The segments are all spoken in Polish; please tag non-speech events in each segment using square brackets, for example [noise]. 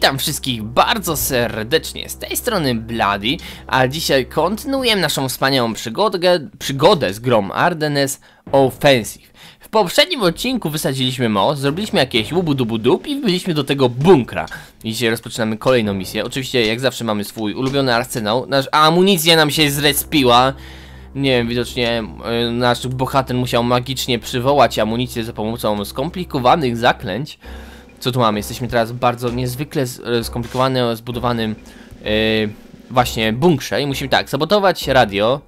Witam wszystkich bardzo serdecznie, z tej strony Bloody, a dzisiaj kontynuujemy naszą wspaniałą przygodę, przygodę z grą Ardennes Offensive. W poprzednim odcinku wysadziliśmy most, zrobiliśmy jakieś łubu-dubu-dub i wbyliśmy do tego bunkra. Dzisiaj rozpoczynamy kolejną misję. Oczywiście, jak zawsze mamy swój ulubiony arsenał, nasz amunicja nam się zrespiła. Nie wiem, widocznie y, nasz bohater musiał magicznie przywołać amunicję za pomocą skomplikowanych zaklęć. Co tu mamy? Jesteśmy teraz w bardzo niezwykle e, skomplikowanym, zbudowanym yy, właśnie bunkrze i musimy tak, sabotować radio,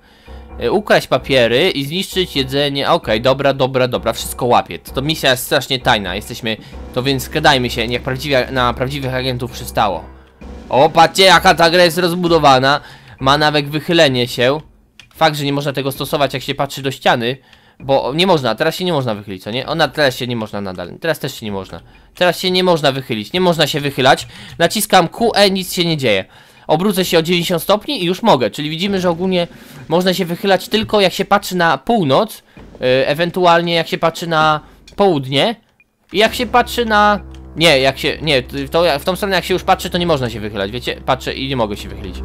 yy, ukraść papiery i zniszczyć jedzenie. Okej, dobra, dobra, dobra, wszystko łapie. To, to misja jest strasznie tajna, jesteśmy, to więc skradajmy się, jak prawdziwie, na prawdziwych agentów przystało. O, patrzcie jaka ta gra jest rozbudowana, ma nawet wychylenie się. Fakt, że nie można tego stosować jak się patrzy do ściany, bo nie można, teraz się nie można wychylić, co nie? Ona teraz się nie można nadal, teraz też się nie można. Teraz się nie można wychylić, nie można się wychylać. Naciskam QE, nic się nie dzieje. Obrócę się o 90 stopni i już mogę, czyli widzimy, że ogólnie można się wychylać tylko jak się patrzy na północ, yy, ewentualnie jak się patrzy na południe i jak się patrzy na... Nie, jak się... Nie, to, w tą stronę jak się już patrzy, to nie można się wychylać, wiecie? Patrzę i nie mogę się wychylić.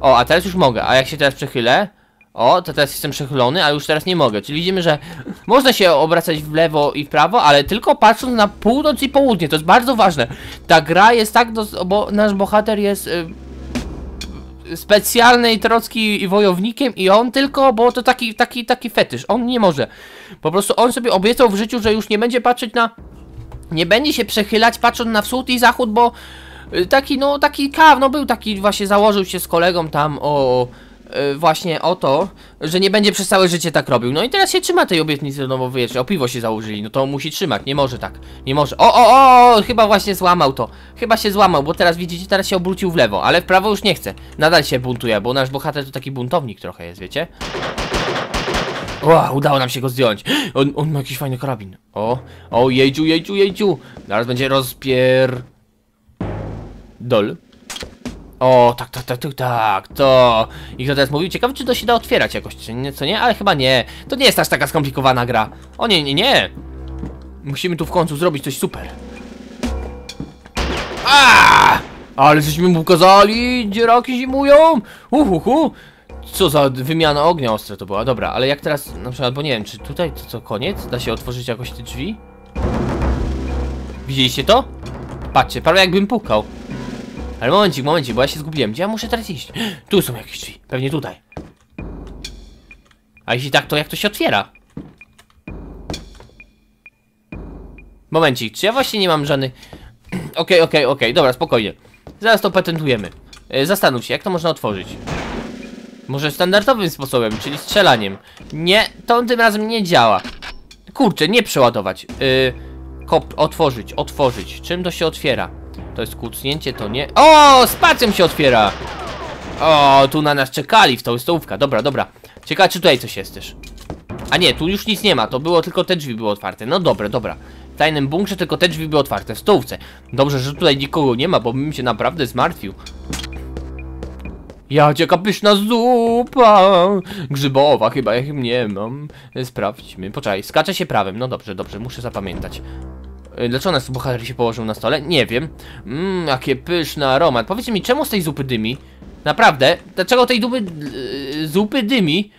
O, a teraz już mogę, a jak się teraz przechylę... O, to teraz jestem przechylony, a już teraz nie mogę. Czyli widzimy, że można się obracać w lewo i w prawo, ale tylko patrząc na północ i południe. To jest bardzo ważne. Ta gra jest tak, bo nasz bohater jest y, specjalnej trocki wojownikiem i on tylko, bo to taki, taki, taki fetysz. On nie może. Po prostu on sobie obiecał w życiu, że już nie będzie patrzeć na... Nie będzie się przechylać patrząc na wschód i zachód, bo y, taki, no, taki kaw, no był taki, właśnie założył się z kolegą tam o właśnie o to, że nie będzie przez całe życie tak robił. No i teraz się trzyma tej obietnicy, no bo wiesz, o piwo się założyli, no to musi trzymać, nie może tak, nie może. O, o, o, chyba właśnie złamał to, chyba się złamał, bo teraz widzicie, teraz się obrócił w lewo, ale w prawo już nie chce. Nadal się buntuje, bo nasz bohater to taki buntownik trochę jest, wiecie? O, udało nam się go zdjąć. On, on ma jakiś fajny karabin. O, o, jejciu, jejciu, jejciu. Zaraz będzie rozpier... Dol. O, tak, tak, tak, tak, tak, to. I kto teraz mówił? Ciekawe, czy to się da otwierać jakoś, czy nie, co nie? Ale chyba nie. To nie jest aż taka skomplikowana gra. O nie, nie, nie. Musimy tu w końcu zrobić coś super. A! Ale żeśmy mu pokazali, gdzie raki zimują. Uhuhu. Co za wymiana ognia ostre to była. Dobra, ale jak teraz, na przykład, bo nie wiem, czy tutaj to co, koniec? Da się otworzyć jakoś te drzwi? Widzieliście to? Patrzcie, prawie jakbym pukał. Ale momencik, momencik, bo ja się zgubiłem. Gdzie ja muszę teraz iść? [gasps] Tu są jakieś drzwi. Pewnie tutaj. A jeśli tak, to jak to się otwiera? Momencik, czy ja właśnie nie mam żadnych... [clears throat] Okej, okej, okej, dobra, spokojnie. Zaraz to patentujemy. E, Zastanów się, jak to można otworzyć. Może standardowym sposobem, czyli strzelaniem. Nie, to tym razem nie działa. Kurczę, nie przeładować. Yy, otworzyć, otworzyć. Czym to się otwiera? To jest kucnięcie, to nie. O, spacem się otwiera! O, tu na nas czekali w tą. Dobra, dobra. Ciekawe, czy tutaj coś jest też. A nie, tu już nic nie ma, to było tylko te drzwi były otwarte. No dobra, dobra. W tajnym bunkrze tylko te drzwi były otwarte, w stołówce. Dobrze, że tutaj nikogo nie ma, bo bym się naprawdę zmartwił. Ja jaka pyszna zupa Grzybowa chyba, ja nie mam Sprawdźmy, poczekaj, skacze się prawym No dobrze, dobrze, muszę zapamiętać Dlaczego nas bohater się położył na stole? Nie wiem Mmm, jakie pyszny aromat Powiedzcie mi, czemu z tej zupy dymi? Naprawdę? Dlaczego tej dupy, yy, zupy dymi?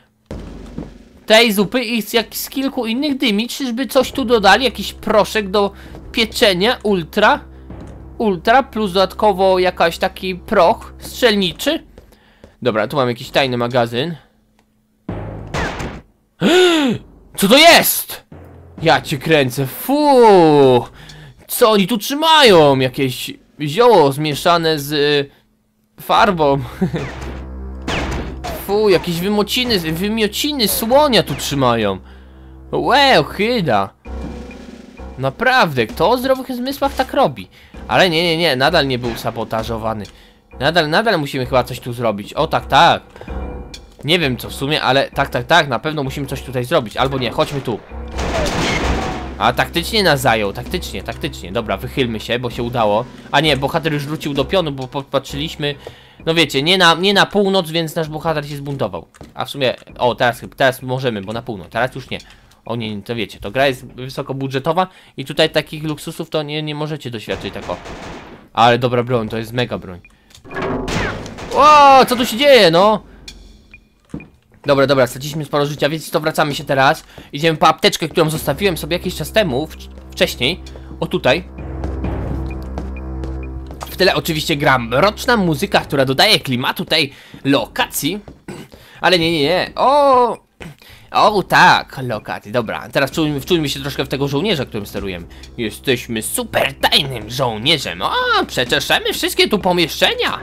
Tej zupy i z, jak z kilku innych dymi Czyżby coś tu dodali? Jakiś proszek do pieczenia ultra? Ultra plus dodatkowo jakaś taki proch strzelniczy? Dobra, tu mam jakiś tajny magazyn. [gasps] Co to jest? Ja cię kręcę, fu! Co oni tu trzymają? Jakieś zioło zmieszane z y, farbą. [laughs] fu, jakieś wymociny, wymiociny słonia tu trzymają. Łe, chyda. Naprawdę, kto o zdrowych zmysłach tak robi? Ale nie, nie, nie, nadal nie był sabotażowany. Nadal, nadal musimy chyba coś tu zrobić. O, tak, tak. Nie wiem co w sumie, ale tak, tak, tak, na pewno musimy coś tutaj zrobić. Albo nie, chodźmy tu. A taktycznie nas zajął, taktycznie, taktycznie. Dobra, wychylmy się, bo się udało. A nie, bohater już wrócił do pionu, bo popatrzyliśmy. No wiecie, nie na, nie na północ, więc nasz bohater się zbuntował. A w sumie, o, teraz, teraz możemy, bo na północ, teraz już nie. O nie, to wiecie, to gra jest wysokobudżetowa i tutaj takich luksusów to nie, nie możecie doświadczyć tak o. Ale dobra broń, to jest mega broń. O, co tu się dzieje, no? Dobra, dobra, straciliśmy sporo życia, więc to wracamy się teraz. Idziemy po apteczkę, którą zostawiłem sobie jakiś czas temu, wcześniej. O tutaj. W tyle oczywiście gra mroczna muzyka, która dodaje klimatu tej lokacji. [clears throat] Ale nie, nie, nie. O! O tak, lokacji, dobra. Teraz wczujmy, wczujmy się troszkę w tego żołnierza, którym sterujemy. Jesteśmy super tajnym żołnierzem. O, przeczeszemy wszystkie tu pomieszczenia.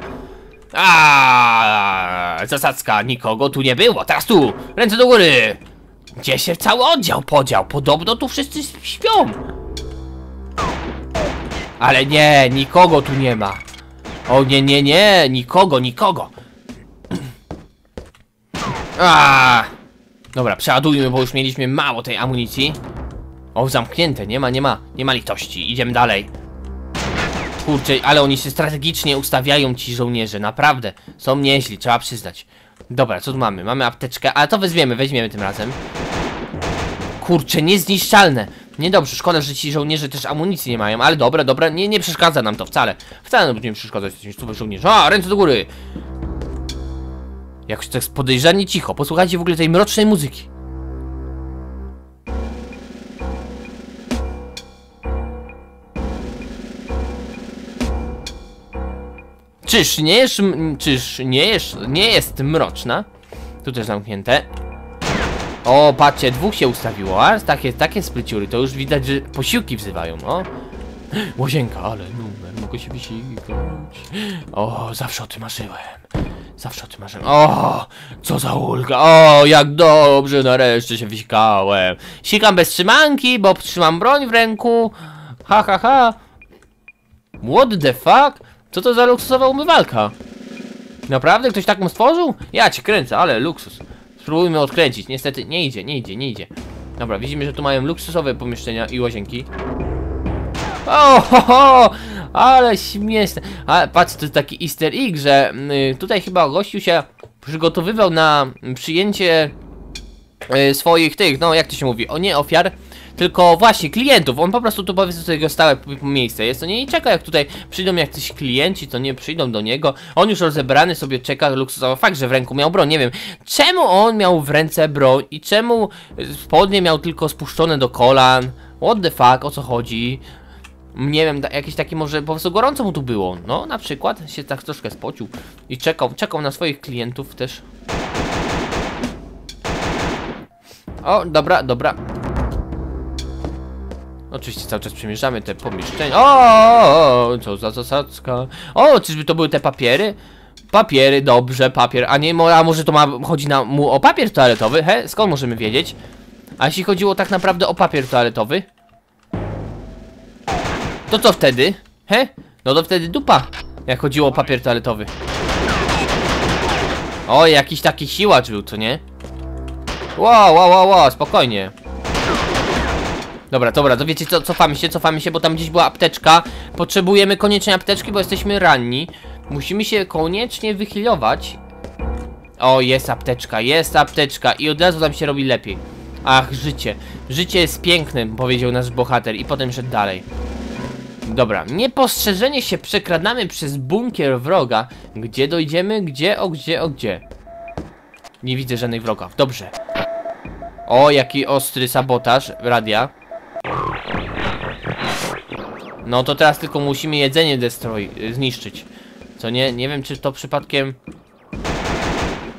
A, zasadzka, nikogo tu nie było. Teraz tu, ręce do góry. Gdzie się cały oddział podział? Podobno tu wszyscy śpią. Ale nie, nikogo tu nie ma. O nie, nie, nie, nikogo, nikogo. [clears throat] A, Dobra, przeładujmy, bo już mieliśmy mało tej amunicji. O, zamknięte, nie ma, nie ma, nie ma litości. Idziemy dalej. Kurczę, ale oni się strategicznie ustawiają ci żołnierze, naprawdę. Są nieźli, trzeba przyznać. Dobra, co tu mamy? Mamy apteczkę, ale to weźmiemy, weźmiemy tym razem. Kurczę, niezniszczalne. Niedobrze, szkoda, że ci żołnierze też amunicji nie mają, ale dobra, dobra, nie, nie przeszkadza nam to wcale. Wcale nam nie przeszkadza, jesteśmy super żołnierze. A, ręce do góry! Jakoś tak podejrzanie cicho, posłuchajcie w ogóle tej mrocznej muzyki. Czyż nie jest, czyż nie jest, nie jest mroczna? Tu też zamknięte. O, patrzcie, dwóch się ustawiło, a takie, takie spryciury, to już widać, że posiłki wzywają, o. Łazienka, ale numer, mogę się wysikać. O, zawsze o tym marzyłem. Zawsze o tym marzyłem. O, co za ulga. O, jak dobrze, nareszcie się wysikałem. Sikam bez trzymanki, bo trzymam broń w ręku. Ha, ha, ha. What the fuck? Co to za luksusowa umywalka? Naprawdę ktoś taką stworzył? Ja cię kręcę, ale luksus. Spróbujmy odkręcić. Niestety nie idzie, nie idzie, nie idzie. Dobra, widzimy, że tu mają luksusowe pomieszczenia i łazienki. O, ho, ho, ale śmieszne. A patrz, to jest taki easter egg, że y, tutaj chyba gościu się przygotowywał na mm, przyjęcie y, swoich tych, no jak to się mówi, o nie ofiar, tylko właśnie klientów. On po prostu tu powie sobie jego stałe miejsce jest, to nie i czeka jak tutaj przyjdą jacyś klienci, to nie przyjdą do niego. On już rozebrany sobie czeka luksusowo. Fakt, że w ręku miał broń, nie wiem. Czemu on miał w ręce broń i czemu y, spodnie miał tylko spuszczone do kolan? What the fuck, o co chodzi? Nie wiem, jakieś takie może po prostu gorąco mu tu było. No, na przykład się tak troszkę spocił i czekał, czekał na swoich klientów też. O, dobra, dobra. Oczywiście cały czas przemierzamy te pomieszczenia. O, co za zasadzka. O, czyżby to były te papiery? Papiery, dobrze, papier. A nie, a może to ma, chodzi na, mu o papier toaletowy? He, skąd możemy wiedzieć? A jeśli chodziło tak naprawdę o papier toaletowy? To co wtedy? He? No to wtedy dupa. Jak chodziło o papier toaletowy. O, jakiś taki siłacz był, co nie? Wow, wow, wow, wow, spokojnie. Dobra, dobra, to wiecie co, cofamy się, cofamy się, bo tam gdzieś była apteczka. Potrzebujemy koniecznie apteczki, bo jesteśmy ranni. Musimy się koniecznie wychylować. O, jest apteczka, jest apteczka i od razu tam się robi lepiej. Ach, życie. Życie jest piękne, powiedział nasz bohater i potem szedł dalej. Dobra, niepostrzeżenie się przekradamy przez bunkier wroga. Gdzie dojdziemy? Gdzie? O, gdzie? O, gdzie? Nie widzę żadnych wrogów. Dobrze. O, jaki ostry sabotaż radia. No to teraz tylko musimy jedzenie destroy y, zniszczyć. Co nie? Nie wiem, czy to przypadkiem...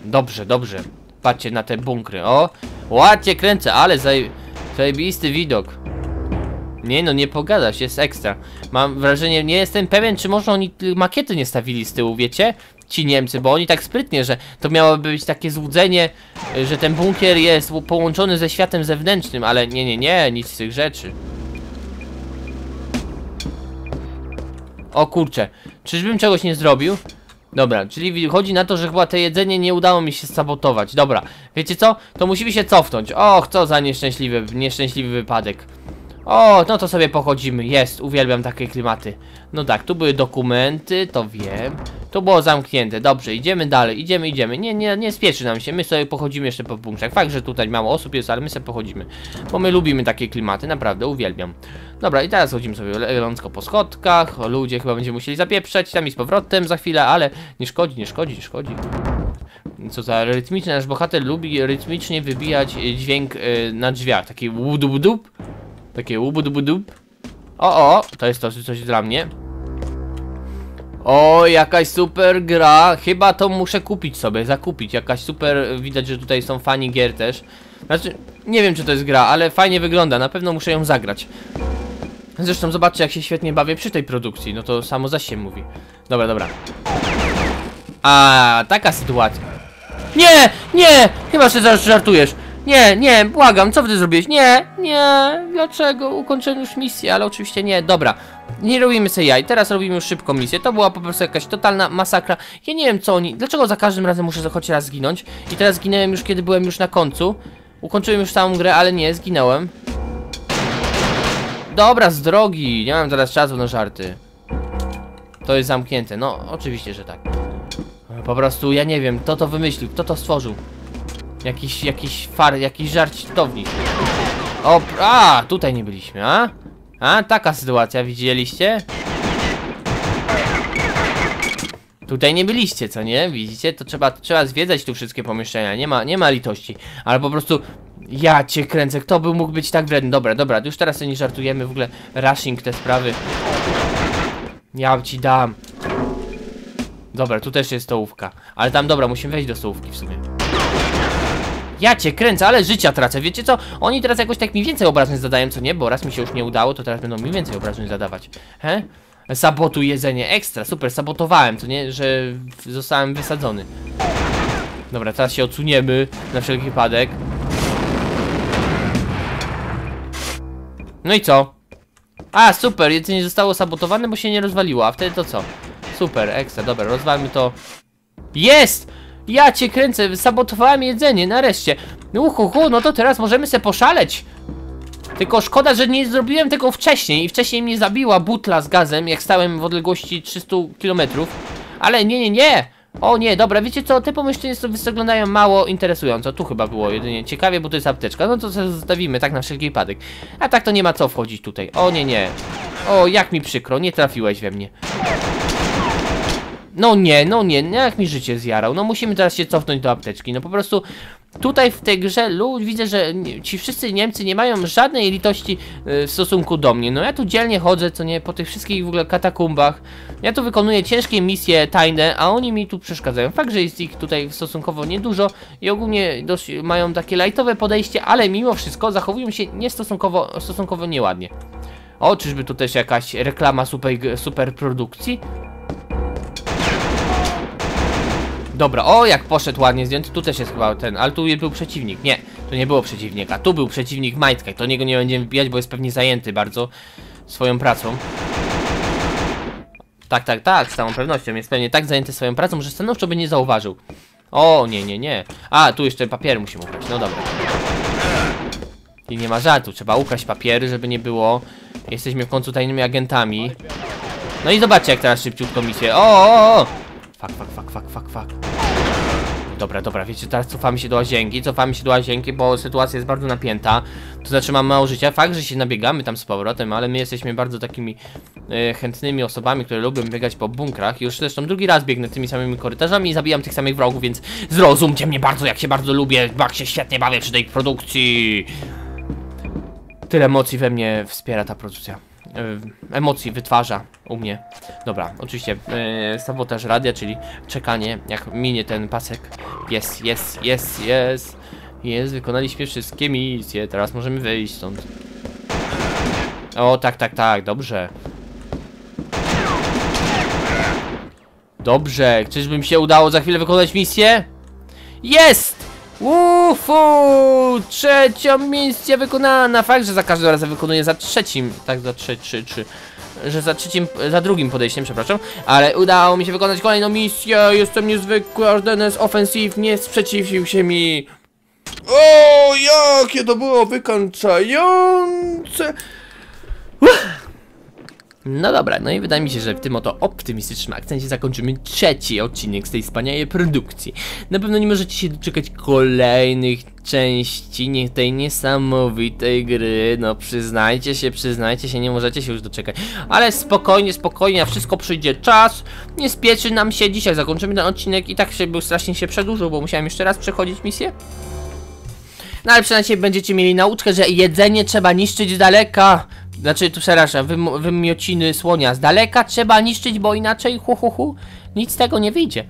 Dobrze, dobrze. Patrzcie na te bunkry. O, ładnie kręcę, ale zaj... zajebisty widok. Nie no, nie pogadasz, jest ekstra. Mam wrażenie, nie jestem pewien, czy może oni makiety nie stawili z tyłu, wiecie? Ci Niemcy, bo oni tak sprytnie, że to miałoby być takie złudzenie, że ten bunkier jest połączony ze światem zewnętrznym, ale nie, nie, nie, nic z tych rzeczy. O kurczę, czyżbym czegoś nie zrobił? Dobra, czyli chodzi na to, że chyba to jedzenie nie udało mi się sabotować. Dobra, wiecie co? To musimy się cofnąć. Och, co za nieszczęśliwy, nieszczęśliwy wypadek. O, no to sobie pochodzimy. Jest, uwielbiam takie klimaty. No tak, tu były dokumenty, to wiem. To było zamknięte. Dobrze, idziemy dalej. Idziemy, idziemy. Nie, nie, nie spieszy nam się. My sobie pochodzimy jeszcze po bunkrach. Fakt, że tutaj mało osób jest, ale my sobie pochodzimy. Bo my lubimy takie klimaty, naprawdę, uwielbiam. Dobra, i teraz chodzimy sobie elegancko po schodkach. O, ludzie chyba będziemy musieli zapieprzać tam i z powrotem za chwilę, ale nie szkodzi, nie szkodzi, nie szkodzi. Co za rytmiczny, nasz bohater lubi rytmicznie wybijać dźwięk y, na drzwiach. Taki łudubudup. Takie łubudubudup. O, o, to jest to coś dla mnie. O, jakaś super gra. Chyba to muszę kupić sobie, zakupić. Jakaś super, widać, że tutaj są fani gier też. Znaczy, nie wiem czy to jest gra, ale fajnie wygląda. Na pewno muszę ją zagrać. Zresztą zobaczcie jak się świetnie bawię przy tej produkcji. No to samo za się mówi. Dobra, dobra. A, taka sytuacja. Nie, nie, chyba się zaraz żartujesz. Nie, nie, błagam, co ty zrobiłeś? Nie, nie, dlaczego? Ukończyłem już misję, ale oczywiście nie, dobra. Nie robimy sobie jaj, teraz robimy już szybko misję. To była po prostu jakaś totalna masakra. Ja nie wiem co oni, dlaczego za każdym razem muszę choć raz zginąć? I teraz zginąłem już kiedy byłem już na końcu. Ukończyłem już całą grę, ale nie, zginąłem. Dobra, z drogi, nie mam teraz czasu na żarty. To jest zamknięte, no oczywiście, że tak. Po prostu, ja nie wiem, kto to wymyślił, kto to stworzył. Jakiś, jakiś far, jakiś żarcitownik. O, a, tutaj nie byliśmy, a? A, taka sytuacja, widzieliście? Tutaj nie byliście, co nie? Widzicie? To trzeba, trzeba zwiedzać tu wszystkie pomieszczenia, nie ma, nie ma litości. Ale po prostu, ja cię kręcę, kto by mógł być tak wredny? Dobra, dobra, już teraz nie żartujemy, w ogóle rushing te sprawy. Ja ci dam. Dobra, tu też jest stołówka. Ale tam, dobra, musimy wejść do stołówki w sumie. Ja cię kręcę, ale życia tracę. Wiecie co? Oni teraz jakoś tak mi więcej obrażeń zadają, co nie? Bo raz mi się już nie udało, to teraz będą mi więcej obrażeń zadawać. He? Sabotuj jedzenie. Ekstra, super, sabotowałem, co nie? Że zostałem wysadzony. Dobra, teraz się odsuniemy na wszelki wypadek. No i co? A, super, jedzenie zostało sabotowane, bo się nie rozwaliło, a wtedy to co? Super, ekstra, dobra, rozwalmy to. Jest! Ja cię kręcę, sabotowałem jedzenie, nareszcie. Uhuhu, no to teraz możemy se poszaleć. Tylko szkoda, że nie zrobiłem tego wcześniej i wcześniej mnie zabiła butla z gazem, jak stałem w odległości 300 km. Ale nie, nie, nie! O nie, dobra, wiecie co, te pomieszczenia wyglądają mało interesująco. Tu chyba było jedynie ciekawie, bo to jest apteczka. No to zostawimy, tak na wszelki wypadek. A tak to nie ma co wchodzić tutaj. O nie, nie. O, jak mi przykro, nie trafiłeś we mnie. No nie, no nie, no jak mi życie zjarał. No musimy teraz się cofnąć do apteczki. No po prostu tutaj w tej grze lud, widzę, że ci wszyscy Niemcy nie mają żadnej litości y, w stosunku do mnie. No ja tu dzielnie chodzę, co nie, po tych wszystkich w ogóle katakumbach. Ja tu wykonuję ciężkie misje tajne, a oni mi tu przeszkadzają. Fakt, że jest ich tutaj stosunkowo niedużo i ogólnie dość mają takie lajtowe podejście, ale mimo wszystko zachowują się niestosunkowo stosunkowo nieładnie. O, czyżby tu też jakaś reklama super, super produkcji? Dobra, o jak poszedł ładnie zdjęty, tu też jest chyba ten, ale tu był przeciwnik, nie, tu nie było przeciwnika, tu był przeciwnik Majtka, to niego nie będziemy wbijać, bo jest pewnie zajęty bardzo swoją pracą. Tak, tak, tak, z całą pewnością, jest pewnie tak zajęty swoją pracą, że stanowczo by nie zauważył. O, nie, nie, nie. A, tu jeszcze papiery musimy ukraść, no dobra. I nie ma żartu, trzeba ukraść papiery, żeby nie było. Jesteśmy w końcu tajnymi agentami. No i zobaczcie jak teraz szybciutko misję. O, o, o! Fak, fak, fak, fak, fak, fak. Dobra, dobra, wiecie, teraz cofamy się do łazienki, cofamy się do łazienki, bo sytuacja jest bardzo napięta. To znaczy mam mało życia, fakt, że się nabiegamy tam z powrotem, ale my jesteśmy bardzo takimi e, chętnymi osobami, które lubią biegać po bunkrach. Już zresztą drugi raz biegnę tymi samymi korytarzami i zabijam tych samych wrogów, więc zrozumcie mnie bardzo, jak się bardzo lubię, jak się świetnie bawię przy tej produkcji. Tyle emocji we mnie wspiera ta produkcja. E, emocji wytwarza u mnie. Dobra, oczywiście yy, sabotaż radia, czyli czekanie, jak minie ten pasek. Jest, jest, jest, jest. Jest, wykonaliśmy wszystkie misje, teraz możemy wyjść stąd. O, tak, tak, tak, dobrze. Dobrze, czyżby mi się udało za chwilę wykonać misję? Jest! Ufu! Trzecia misja wykonana! Fakt, że za każdym razem wykonuję za trzecim, tak za trzy, trzy, że za trzecim, za drugim podejściem, przepraszam, ale udało mi się wykonać kolejną misję, jestem niezwykły, Ardennes Offensive nie sprzeciwił się mi. O, jakie to było wykańczające! No dobra, no i wydaje mi się, że w tym oto optymistycznym akcencie zakończymy trzeci odcinek z tej wspaniałej produkcji. Na pewno nie możecie się doczekać kolejnych części nie, tej niesamowitej gry. No przyznajcie się, przyznajcie się, nie możecie się już doczekać. Ale spokojnie, spokojnie, wszystko przyjdzie czas. Nie spieszy nam się dzisiaj, zakończymy ten odcinek i tak się był strasznie się przedłużył, bo musiałem jeszcze raz przechodzić misję. No ale przynajmniej będziecie mieli nauczkę, że jedzenie trzeba niszczyć z daleka. Znaczy, tu przepraszam, wym wymiociny słonia z daleka trzeba niszczyć, bo inaczej hu hu hu nic z tego nie wyjdzie.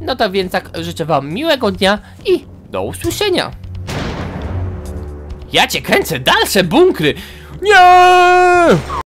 No to więc tak życzę wam miłego dnia i do usłyszenia. Ja cię kręcę, dalsze bunkry! Nie!